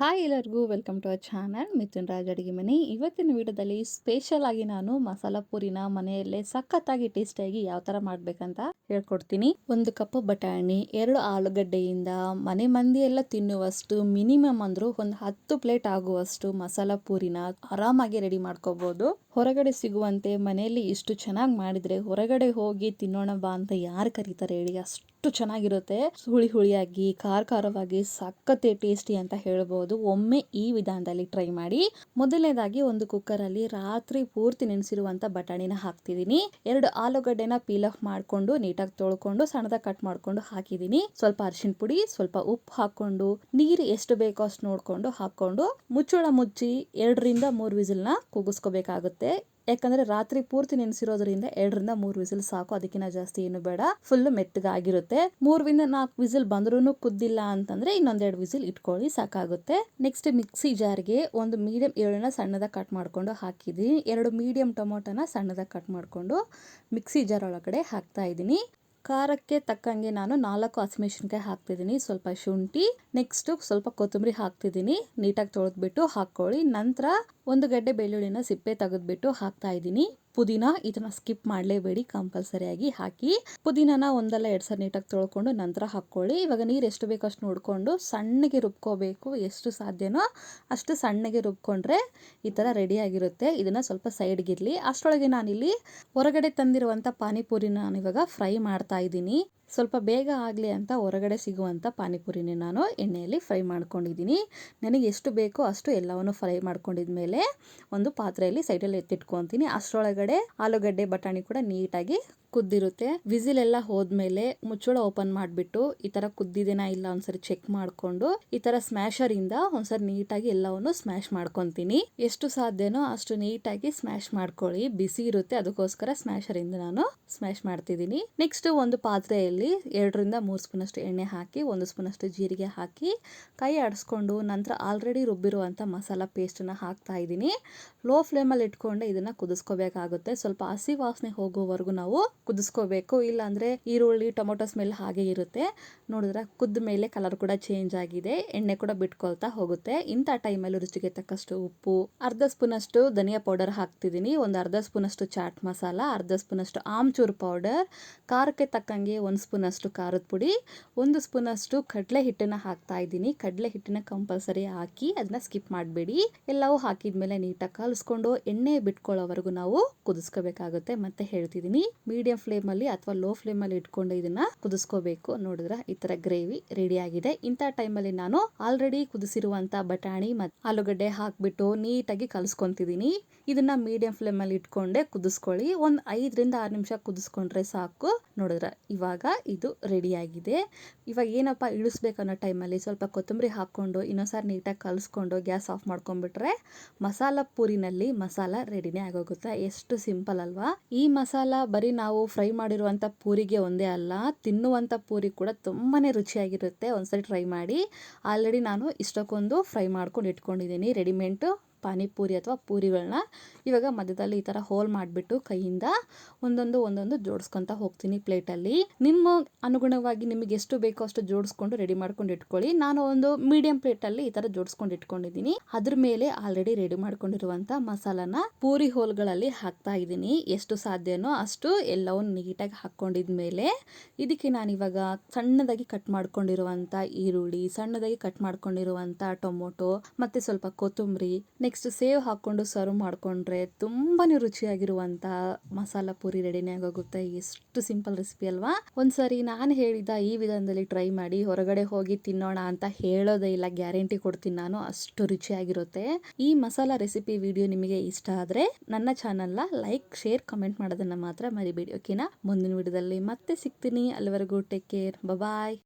Hi ಎಲ್ಲರಿಗೂ welcome to our channel Mithun Raj ಅಡುಗೆ ಮನೆ. ಇವತ್ತಿನ ವಿಡಿಯೋದಲ್ಲಿ ಸ್ಪೆಷಲ್ ಆಗಿ ನಾನು ಮಸಾಲಾ ಪೂರಿನ ಮನೆಯಲ್ಲೇ ಸಖತ್ತಾಗಿ ಟೇಸ್ಟಿಯಾಗಿ ಯಾವ ಥರ ಮಾಡಬೇಕಂತ ಹೇಳ್ಕೊಡ್ತೀನಿ. ಒಂದು ಕಪ್ ಬಟಾಣಿ, ಎರಡು ಆಲೂಗಡ್ಡೆಯಿಂದ ಮನೆ ಮಂದಿ ಎಲ್ಲ ತಿನ್ನುವಷ್ಟು ಮಿನಿಮಮ್ ಅಂದರೂ ಒಂದು ಹತ್ತು ಪ್ಲೇಟ್ ಆಗುವಷ್ಟು ಮಸಾಲಾ ಪೂರಿನ ಆರಾಮಾಗಿ ರೆಡಿ ಮಾಡ್ಕೋಬಹುದು ಹೊರಗಡೆ ಸಿಗುವಂತೆ ಮನೆಯಲ್ಲಿ ಇಷ್ಟು ಚೆನ್ನಾಗಿ ಮಾಡಿದರೆ ಹೊರಗಡೆ ಹೋಗಿ ತಿನ್ನೋಣ ಬಾ ಅಂತ ಯಾರು ಕರೀತಾರೆ ಹೇಳಿ ಅಷ್ಟು ಚೆನ್ನಾಗಿರುತ್ತೆ. ಹುಳಿ ಹುಳಿಯಾಗಿ, ಖಾರ ಖಾರವಾಗಿ ಸಖತ್ತೆ ಟೇಸ್ಟಿ ಅಂತ ಹೇಳ್ಬೋದು. ಒಮ್ಮೆ ಈ ವಿಧಾನದಲ್ಲಿ ಟ್ರೈ ಮಾಡಿ. ಮೊದಲನೇದಾಗಿ ಒಂದು ಕುಕ್ಕರಲ್ಲಿ ರಾತ್ರಿ ಪೂರ್ತಿ ನೆನೆಸಿರುವಂತ ಬಟಾಣಿನ ಹಾಕ್ತಿದ್ದೀನಿ. ಎರಡು ಆಲೂಗಡ್ಡೆನ ಪೀಲ್ ಆಫ್ ಮಾಡ್ಕೊಂಡು, ನೀಟಾಗಿ ತೊಳ್ಕೊಂಡು ಸಣ್ಣದ ಕಟ್ ಮಾಡ್ಕೊಂಡು ಹಾಕಿದ್ದೀನಿ. ಸ್ವಲ್ಪ ಅರಿಶಿನ ಪುಡಿ, ಸ್ವಲ್ಪ ಉಪ್ಪು ಹಾಕೊಂಡು ನೀರು ಎಷ್ಟು ಬೇಕೋ ಅಷ್ಟು ನೋಡ್ಕೊಂಡು ಹಾಕೊಂಡು ಮುಚ್ಚಳ ಮುಚ್ಚಿ ಎರಡರಿಂದ ಮೂರು ವಿಸಿಲ್ನ ಕೂಗಿಸ್ಕೋಬೇಕಾಗುತ್ತೆ ಯಾಕಂದ್ರೆ ರಾತ್ರಿ ಪೂರ್ತಿ ನೆನೆಸಿರೋದ್ರಿಂದ ಎರಡರಿಂದ ಮೂರು ವಿಸಿಲ್ ಸಾಕು ಅದಕ್ಕಿಂತ ಜಾಸ್ತಿ ಏನು ಬೇಡ. ಫುಲ್ ಮೆತ್ತಗಾಗಿರುತ್ತೆ. ಮೂರರಿಂದ ನಾಲ್ಕು ವಿಸಿಲ್ ಬಂದ್ರೂ ಕುದ್ದಿಲ್ಲ ಅಂತಂದ್ರೆ ಇನ್ನೊಂದೆರಡು ವಿಸಿಲ್ ಇಟ್ಕೊಳ್ಳಿ, ಸಾಕಾಗುತ್ತೆ. ನೆಕ್ಸ್ಟ್ ಮಿಕ್ಸಿ ಜಾರ್ಗೆ ಒಂದು ಮೀಡಿಯಂ ಏಳನ್ನ ಸಣ್ಣದ ಕಟ್ ಮಾಡ್ಕೊಂಡು ಹಾಕಿದ್ದೀನಿ. ಎರಡು ಮೀಡಿಯಂ ಟೊಮೊಟೊನ ಸಣ್ಣದ ಕಟ್ ಮಾಡ್ಕೊಂಡು ಮಿಕ್ಸಿ ಜಾರ್ ಒಳಗಡೆ ಹಾಕ್ತಾ ಇದ್ದೀನಿ. ಖಾರಕ್ಕೆ ತಕ್ಕಂಗೆ ನಾನು ನಾಲ್ಕು ಹಸಿಮೆಣಸಿನ್ಕಾಯಿ ಹಾಕ್ತಿದ್ದೀನಿ. ಸ್ವಲ್ಪ ಶುಂಠಿ ನೆಕ್ಸ್ಟ್ ಸ್ವಲ್ಪ ಕೊತ್ತಂಬರಿ ಹಾಕ್ತಿದ್ದೀನಿ. ನೀಟಾಗಿ ತೊಳೆದ್ಬಿಟ್ಟು ಹಾಕ್ಕೊಳ್ಳಿ. ನಂತರ ಒಂದು ಗಡ್ಡೆ ಬೆಳ್ಳುಳ್ಳಿನ ಸಿಪ್ಪೆ ತೆಗೆದ್ಬಿಟ್ಟು ಹಾಕ್ತಾ ಇದ್ದೀನಿ. ಪುದೀನ ಇದನ್ನ ಸ್ಕಿಪ್ ಮಾಡಲೇಬೇಡಿ, ಕಂಪಲ್ಸರಿಯಾಗಿ ಹಾಕಿ. ಪುದೀನನ ಒಂದಲ್ಲ ಎರಡು ಸಲ ನೀಟಾಗಿ ತೊಳ್ಕೊಂಡು ನಂತರ ಹಾಕ್ಕೊಳ್ಳಿ. ಇವಾಗ ನೀರು ಎಷ್ಟು ಬೇಕೋ ಅಷ್ಟು ನೋಡಿಕೊಂಡು ಸಣ್ಣಗೆ ರುಬ್ಕೋಬೇಕು. ಎಷ್ಟು ಸಾಧ್ಯನೋ ಅಷ್ಟು ಸಣ್ಣಗೆ ರುಬ್ಕೊಂಡ್ರೆ ಈ ಥರ ರೆಡಿಯಾಗಿರುತ್ತೆ ಇದನ್ನು ಸ್ವಲ್ಪ ಸೈಡ್ಗಿರಲಿ ಅಷ್ಟರೊಳಗೆ ನಾನಿಲ್ಲಿ ಹೊರಗಡೆ ತಂದಿರುವಂಥ ಪಾನಿಪುರಿನ ನಾನಿವಾಗ ಫ್ರೈ ಮಾಡ್ತಾ ಇದ್ದೀನಿ. ಸ್ವಲ್ಪ ಬೇಗ ಆಗಲಿ ಅಂತ ಹೊರಗಡೆ ಸಿಗುವಂಥ ಪಾನಿಪುರಿನೇ ನಾನು ಎಣ್ಣೆಯಲ್ಲಿ ಫ್ರೈ ಮಾಡ್ಕೊಂಡಿದ್ದೀನಿ. ನನಗೆ ಎಷ್ಟು ಬೇಕೋ ಅಷ್ಟು ಎಲ್ಲವನ್ನು ಫ್ರೈ ಮಾಡ್ಕೊಂಡಿದ ಮೇಲೆ ಒಂದು ಪಾತ್ರೆಯಲ್ಲಿ ಸೈಡಲ್ಲಿ ಎತ್ತಿಟ್ಕೊತೀನಿ. ಅಷ್ಟರೊಳಗಡೆ ಆಲೂಗಡ್ಡೆ ಬಟಾಣಿ ಕೂಡ ನೀಟಾಗಿ ಕುದ್ದಿರುತ್ತೆ. ವಿಸಿಲ್ ಎಲ್ಲ ಹೋದ್ಮೇಲೆ ಮುಚ್ಚಳ ಓಪನ್ ಮಾಡಿಬಿಟ್ಟು ಈ ತರ ಕುದ್ದಿದೆನಾ ಇಲ್ಲ ಒಂದ್ಸರಿ ಚೆಕ್ ಮಾಡ್ಕೊಂಡು ಈ ತರ ಸ್ಮ್ಯಾಶರ್ ಇಂದ ಒಂದ್ಸರಿ ನೀಟಾಗಿ ಎಲ್ಲವನ್ನು ಸ್ಮ್ಯಾಶ್ ಮಾಡ್ಕೊಂತೀನಿ. ಎಷ್ಟು ಸಾಧ್ಯನೋ ಅಷ್ಟು ನೀಟಾಗಿ ಸ್ಮ್ಯಾಶ್ ಮಾಡ್ಕೊಳ್ಳಿ. ಬಿಸಿ ಇರುತ್ತೆ, ಅದಕ್ಕೋಸ್ಕರ ಸ್ಮ್ಯಾಶರ್ ಇಂದ ನಾನು ಸ್ಮ್ಯಾಶ್ ಮಾಡ್ತಿದ್ದೀನಿ. ನೆಕ್ಸ್ಟ್ ಒಂದು ಪಾತ್ರೆಯಲ್ಲಿ ಎರಡರಿಂದ ಮೂರು ಸ್ಪೂನ್ ಅಷ್ಟು ಎಣ್ಣೆ ಹಾಕಿ, ಒಂದು ಸ್ಪೂನ್ ಅಷ್ಟು ಜೀರಿಗೆ ಹಾಕಿ, ಕೈ ಆಡಿಸ್ಕೊಂಡು ನಂತರ ಆಲ್ರೆಡಿ ರುಬ್ಬಿರುವಂಥ ಮಸಾಲ ಪೇಸ್ಟನ್ನು ಹಾಕ್ತಾ ಇದ್ದೀನಿ. ಲೋ ಫ್ಲೇಮಲ್ಲಿ ಇಟ್ಕೊಂಡೆ ಇದನ್ನ ಕುದಿಸ್ಕೋಬೇಕಾಗುತ್ತೆ. ಸ್ವಲ್ಪ ಹಸಿ ವಾಸನೆ ಹೋಗೋವರೆಗೂ ನಾವು ಕುದಿಸ್ಕೋಬೇಕು. ಇಲ್ಲಾಂದರೆ ಈರುಳ್ಳಿ, ಟೊಮೊಟೊ ಸ್ಮೆಲ್ ಹಾಗೆ ಇರುತ್ತೆ. ನೋಡಿದ್ರೆ ಕುದ್ದ ಮೇಲೆ ಕಲರ್ ಕೂಡ ಚೇಂಜ್ ಆಗಿದೆ. ಎಣ್ಣೆ ಕೂಡ ಬಿಟ್ಕೊಳ್ತಾ ಹೋಗುತ್ತೆ. ಇಂಥ ಟೈಮಲ್ಲಿ ರುಚಿಗೆ ತಕ್ಕಷ್ಟು ಉಪ್ಪು, ಅರ್ಧ ಸ್ಪೂನ್ ಅಷ್ಟು ಧನಿಯಾ ಪೌಡರ್ ಹಾಕ್ತಿದ್ದೀನಿ. ಒಂದು ಅರ್ಧ ಸ್ಪೂನ್ ಅಷ್ಟು ಚಾಟ್ ಮಸಾಲ, ಅರ್ಧ ಸ್ಪೂನ್ ಅಷ್ಟು ಆಮ್ಚೂರ್ ಪೌಡರ್, ಖಾರಕ್ಕೆ ತಕ್ಕಂಗೆ ಒಂದು ಸ್ಪೂನ್ ಅಷ್ಟು ಖಾರದ ಪುಡಿ, ಒಂದು ಸ್ಪೂನ್ ಅಷ್ಟು ಕಡಲೆ ಹಿಟ್ಟನ್ನ ಹಾಕ್ತಾ ಇದ್ದೀನಿ. ಕಡಲೆ ಹಿಟ್ಟನ್ನ ಕಂಪಲ್ಸರಿ ಹಾಕಿ ಅದನ್ನ ಸ್ಕಿಪ್ ಮಾಡಬೇಡಿ. ಎಲ್ಲವೂ ಹಾಕಿದ್ಮೇಲೆ ನೀಟಾಗಿ ಕಲಸ್ಕೊಂಡು ಎಣ್ಣೆ ಬಿಟ್ಕೊಳ್ಳೋವರೆಗೂ ನಾವು ಕುದಿಸ್ಕೋಬೇಕಾಗುತ್ತೆ. ಮತ್ತೆ ಹೇಳ್ತಿದ್ದೀನಿ. ಮೀಡಿಯಂ ಫ್ಲೇಮಲ್ಲಿ ಅಥವಾ ಲೋ ಫ್ಲೇಮಲ್ಲಿ ಇಟ್ಕೊಂಡು ಇದನ್ನ ಕುದಿಸ್ಕೋಬೇಕು. ನೋಡಿದ್ರೆ ಈ ತರ ಗ್ರೇವಿ ರೆಡಿ ಆಗಿದೆ. ಇಂಥ ಟೈಮಲ್ಲಿ ನಾನು ಆಲ್ರೆಡಿ ಕುದಿಸಿರುವಂತ ಬಟಾಣಿ ಮತ್ತು ಆಲೂಗಡ್ಡೆ ಹಾಕ್ಬಿಟ್ಟು ನೀಟಾಗಿ ಕಲಿಸ್ಕೊಂತಿದ್ದೀನಿ ಇದನ್ನ ಮೀಡಿಯಂ ಫ್ಲೇಮಲ್ಲಿ ಇಟ್ಕೊಂಡೆ ಕುದಿಸ್ಕೊಳ್ಳಿ. ಒಂದು ಐದರಿಂದ ಆರು ನಿಮಿಷ ಕುದಿಸ್ಕೊಂಡ್ರೆ ಸಾಕು. ನೋಡಿದ್ರ ಇವಾಗ ಇದು ರೆಡಿ ಆಗಿದೆ. ಇವಾಗ ಏನಪ್ಪ ಇಳಿಸ್ಬೇಕು ಅನ್ನೋ ಟೈಮಲ್ಲಿ ಸ್ವಲ್ಪ ಕೊತ್ತಂಬರಿ ಹಾಕ್ಕೊಂಡು ಇನ್ನೊಂದ್ಸಾರಿ ನೀಟಾಗಿ ಕಲಸ್ಕೊಂಡು ಗ್ಯಾಸ್ ಆಫ್ ಮಾಡ್ಕೊಂಡ್ಬಿಟ್ರೆ ಮಸಾಲ ಪೂರಿನಲ್ಲಿ ಮಸಾಲ ರೆಡಿನೇ ಆಗೋಗುತ್ತೆ. ಎಷ್ಟು ಸಿಂಪಲ್ ಅಲ್ವಾ? ಈ ಮಸಾಲ ಬರೀ ನಾವು ಫ್ರೈ ಮಾಡಿರುವಂಥ ಪೂರಿಗೆ ಒಂದೇ ಅಲ್ಲ, ತಿನ್ನುವಂಥ ಪೂರಿ ಕೂಡ ತುಂಬಾ ರುಚಿಯಾಗಿರುತ್ತೆ. ಒಂದ್ಸರಿ ಟ್ರೈ ಮಾಡಿ. ಆಲ್ರೆಡಿ ನಾನು ಇಷ್ಟಕ್ಕೊಂದು ಫ್ರೈ ಮಾಡ್ಕೊಂಡು ಇಟ್ಕೊಂಡಿದ್ದೀನಿ ರೆಡಿಮೇಡು ಪಾನಿಪೂರಿ ಅಥವಾ ಪೂರಿಗಳನ್ನ ಇವಾಗ ಮಧ್ಯದಲ್ಲಿ ಈ ಥರ ಹೋಲ್ ಮಾಡಿಬಿಟ್ಟು ಕೈಯಿಂದ ಒಂದೊಂದು ಒಂದೊಂದು ಜೋಡಿಸ್ಕೊತ ಹೋಗ್ತೀನಿ ಪ್ಲೇಟಲ್ಲಿ. ನಿಮ್ಮ ಅನುಗುಣವಾಗಿ ನಿಮಗೆ ಎಷ್ಟು ಬೇಕೋ ಅಷ್ಟು ಜೋಡಿಸ್ಕೊಂಡು ರೆಡಿ ಮಾಡ್ಕೊಂಡು ಇಟ್ಕೊಳ್ಳಿ. ನಾನು ಒಂದು ಮೀಡಿಯಂ ಪ್ಲೇಟಲ್ಲಿ ಈ ಥರ ಜೋಡಿಸ್ಕೊಂಡು ಇಟ್ಕೊಂಡಿದ್ದೀನಿ. ಅದ್ರ ಮೇಲೆ ಆಲ್ರೆಡಿ ರೆಡಿ ಮಾಡ್ಕೊಂಡಿರುವಂಥ ಮಸಾಲಾನ ಪೂರಿ ಹೋಲ್ಗಳಲ್ಲಿ ಹಾಕ್ತಾ ಇದ್ದೀನಿ. ಎಷ್ಟು ಸಾಧ್ಯನೋ ಅಷ್ಟು ಎಲ್ಲವನ್ನು ನೀಟಾಗಿ ಹಾಕ್ಕೊಂಡಿದ್ಮೇಲೆ ಇದಕ್ಕೆ ನಾನು ಇವಾಗ ಸಣ್ಣದಾಗಿ ಕಟ್ ಮಾಡ್ಕೊಂಡಿರುವಂಥ ಈರುಳ್ಳಿ, ಸಣ್ಣದಾಗಿ ಕಟ್ ಮಾಡ್ಕೊಂಡಿರುವಂಥ ಟೊಮೊಟೊ, ಮತ್ತೆ ಸ್ವಲ್ಪ ಕೊತ್ತಂಬರಿ ನೆಕ್ಸ್ಟ್ ಸೇವ್ ಹಾಕ್ಕೊಂಡು ಸರ್ವ್ ಮಾಡಿಕೊಂಡ್ರೆ ತುಂಬಾ ರುಚಿಯಾಗಿರುವಂತಹ ಮಸಾಲ ಪೂರಿ ರೆಡಿನೇ ಆಗೋಗುತ್ತೆ. ಎಷ್ಟು ಸಿಂಪಲ್ ರೆಸಿಪಿ ಅಲ್ವಾ? ಒಂದ್ಸರಿ ನಾನು ಹೇಳಿದ ಈ ವಿಧಾನದಲ್ಲಿ ಟ್ರೈ ಮಾಡಿ ಹೊರಗಡೆ ಹೋಗಿ ತಿನ್ನೋಣ ಅಂತ ಹೇಳೋದೇ ಇಲ್ಲ ಗ್ಯಾರಂಟಿ ಕೊಡ್ತೀನಿ ನಾನು, ಅಷ್ಟು ರುಚಿಯಾಗಿರುತ್ತೆ. ಈ ಮಸಾಲ ರೆಸಿಪಿ ವಿಡಿಯೋ ನಿಮಗೆ ಇಷ್ಟ ಆದರೆ ನನ್ನ ಚಾನಲ್ನ ಲೈಕ್ ಶೇರ್ ಕಮೆಂಟ್ ಮಾಡೋದನ್ನ ಮಾತ್ರ ಮರಿಬೇಡಿ ಓಕೆನಾ ಮುಂದಿನ ವಿಡಿಯೋದಲ್ಲಿ ಮತ್ತೆ ಸಿಗ್ತೀನಿ. ಅಲ್ಲಿವರೆಗೂ ಟೇಕ್ ಕೇರ್ ಬಾಯ್